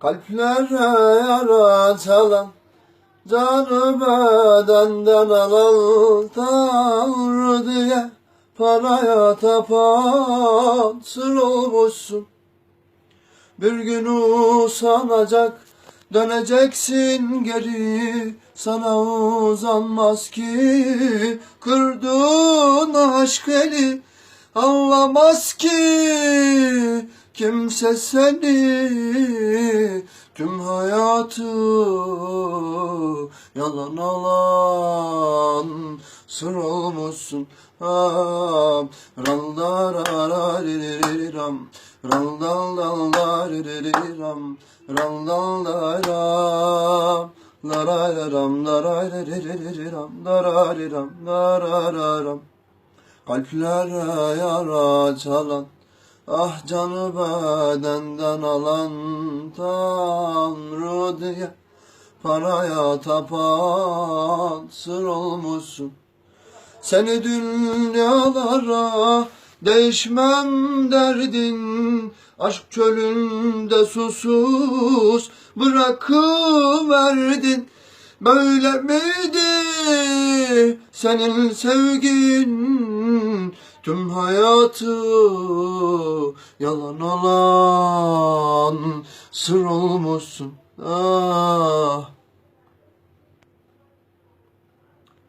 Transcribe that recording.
Kalplere yara çalan Canı bedenden alan Tanrı diye Paraya tapan Sır olmuşsun. Bir gün usanacak Döneceksin geri. Sana uzanmaz ki Kırdığın aşk eli Anlamaz ki kimse seni Tüm hayatı yalan alan Sır olmuşsun Ram ram. Dal dal ram. Ral dal da ram ram ri ri ram. Da ra ri ram la ra ra ram. Kalplere yara çalan Ah canı bedenden alan Tanrı diye Paraya tapan sır olmuşsun. Seni dünyalara değişmem derdin Aşk çölünde susuz bırakıverdin. Böyle miydi senin sevgin Tüm hayatı yalan olan Sır olmuşsun. Ah